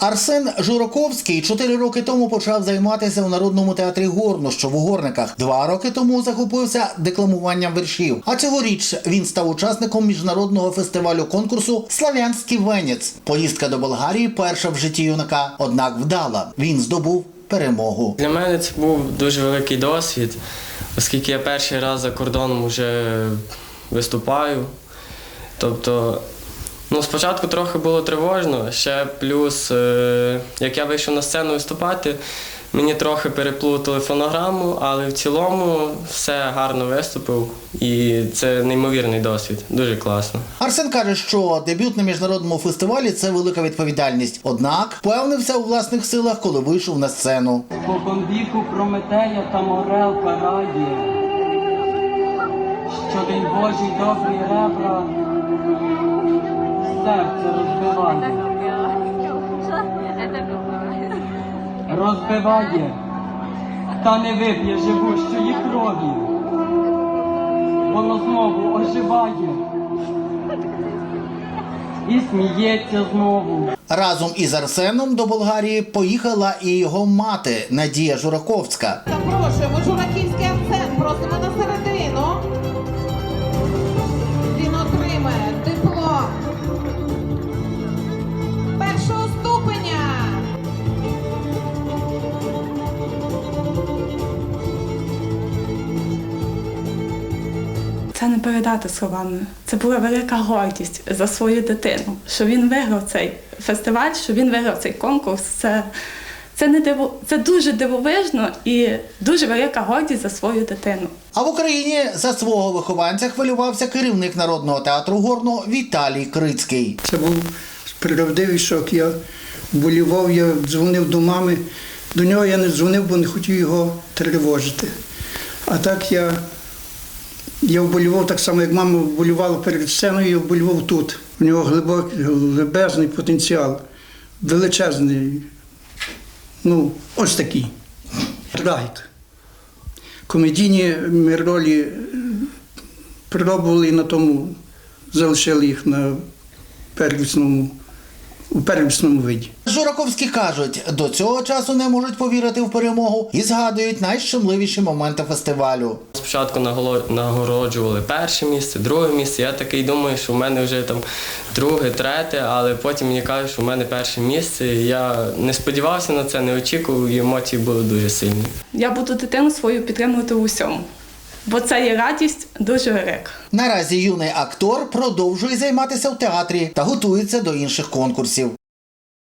Арсен Жураковський чотири роки тому почав займатися у народному театрі Горно, що в Угорниках. Два роки тому захопився декламуванням віршів. А цьогоріч він став учасником міжнародного фестивалю конкурсу Славянський венець. Поїздка до Болгарії перша в житті юнака, однак вдала. Він здобув перемогу. Для мене це був дуже великий досвід, оскільки я перший раз за кордоном вже виступаю. Тобто, ну, спочатку трохи було тривожно, ще плюс, е, як я вийшов на сцену виступати, мені трохи переплутали фонограму, але в цілому все гарно виступив і це неймовірний досвід, дуже класно. Арсен каже, що дебют на міжнародному фестивалі це велика відповідальність. Однак впевнився у власних силах, коли вийшов на сцену. Спокон віку Прометея та Морел карає. Щодень Божий добрі ребра, серце розбиває, розбиває, та не вип'є живущої крові. Воно знову оживає і сміється знову. Разом із Арсеном до Болгарії поїхала і його мати Надія Жураковська. Запрошуємо жураківський акцент, просимо на середину. Це не передати словами. Це була велика гордість за свою дитину, що він виграв цей фестиваль, що він виграв цей конкурс. Це, це, не диво, це дуже дивовижно і дуже велика гордість за свою дитину. А в Україні за свого вихованця хвилювався керівник народного театру Горно Віталій Крицький. Це був правдивий шок. Я болівав, я дзвонив до мами. До нього я не дзвонив, бо не хотів його тривожити. А так я, я вболівав так само, як мама вболівала перед сценою, я вболівав тут. У нього глибокий, глибезний потенціал, величезний. Ну, ось такий. Трагік. Комедійні ролі пробували і на тому залишили їх на первісному, у первісному виді. Жураковські кажуть, до цього часу не можуть повірити в перемогу і згадують найщемливіші моменти фестивалю. Спочатку нагороджували перше місце, друге місце. Я такий думаю, що в мене вже там друге, третє, але потім мені кажуть, що в мене перше місце. Я не сподівався на це, не очікував, і емоції були дуже сильні. Я буду дитину свою підтримувати у всьому, бо це є радість дуже велика. Наразі юний актор продовжує займатися в театрі та готується до інших конкурсів.